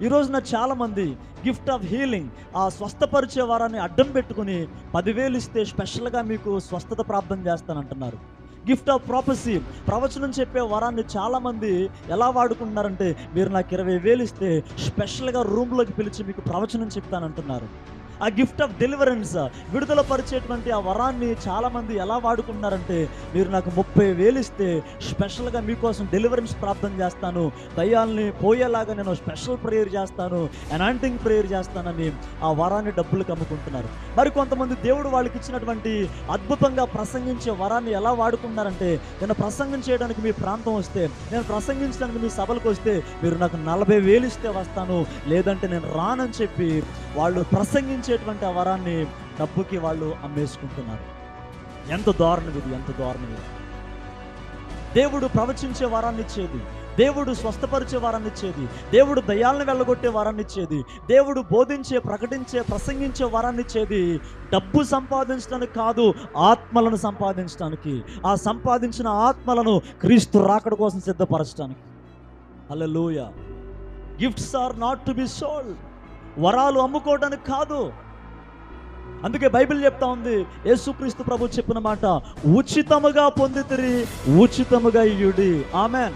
ఈ రోజున చాలామంది గిఫ్ట్ ఆఫ్ హీలింగ్ ఆ స్వస్థపరిచే వారాన్ని అడ్డం పెట్టుకుని పదివేలు ఇస్తే స్పెషల్గా మీకు స్వస్థత ప్రాప్తం చేస్తానంటున్నారు. గిఫ్ట్ ఆఫ్ ప్రాపసీ ప్రవచనం చెప్పే వరాన్ని చాలామంది ఎలా వాడుకుంటున్నారంటే మీరు నాకు ఇరవై వేలు ఇస్తే స్పెషల్గా రూమ్లోకి పిలిచి మీకు ప్రవచనం చెప్తానంటున్నారు. ఆ గిఫ్ట్ ఆఫ్ డెలివరెన్స్ విడుదల పరిచేటువంటి ఆ వరాన్ని చాలామంది ఎలా వాడుకుంటున్నారంటే మీరు నాకు ముప్పై వేలు ఇస్తే స్పెషల్గా మీకోసం డెలివరెన్స్ ప్రార్థన చేస్తాను. దయ్యాల్ని పోయేలాగా నేను స్పెషల్ ప్రేయర్ చేస్తాను ఎనాంటింగ్ ప్రేయర్ చేస్తానని ఆ వరాన్ని డబ్బులు అమ్ముకుంటున్నారు. మరి కొంతమంది దేవుడు వాళ్ళకి ఇచ్చినటువంటి అద్భుతంగా ప్రసంగించే వరాన్ని ఎలా వాడుకున్నారంటే నేను ప్రసంగం చేయడానికి మీ ప్రాంతం వస్తే నేను ప్రసంగించడానికి మీ సభలకు వస్తే మీరు నాకు నలభై వేలు ఇస్తే వస్తాను లేదంటే నేను రానని చెప్పి వాళ్ళు ప్రసంగించేటువంటి ఆ వరాన్ని డబ్బుకి వాళ్ళు అమ్మేసుకుంటున్నారు. ఎంత దారుణం ఇది ఎంత దారుణం ఇది. దేవుడు ప్రవచించే వరాన్ని ఇచ్చేది దేవుడు స్వస్థపరిచే వారాన్ని ఇచ్చేది దేవుడు దయాలను వెళ్ళగొట్టే వారాన్ని ఇచ్చేది దేవుడు బోధించే ప్రకటించే ప్రసంగించే వారాన్ని ఇచ్చేది డబ్బు సంపాదించడానికి కాదు ఆత్మలను సంపాదించడానికి. ఆ సంపాదించిన ఆత్మలను క్రీస్తు రాకడ కోసం సిద్ధపరచడానికి. Hallelujah. Gifts are not to be sold. వరాలు అమ్ముకోవడానికి కాదు. అందుకే బైబిల్ చెప్తా ఉంది యేసుక్రీస్తు ప్రభు చెప్పిన మాట ఉచితముగా పొందితిరి ఉచితముగా ఇయుడి ఆమెన్.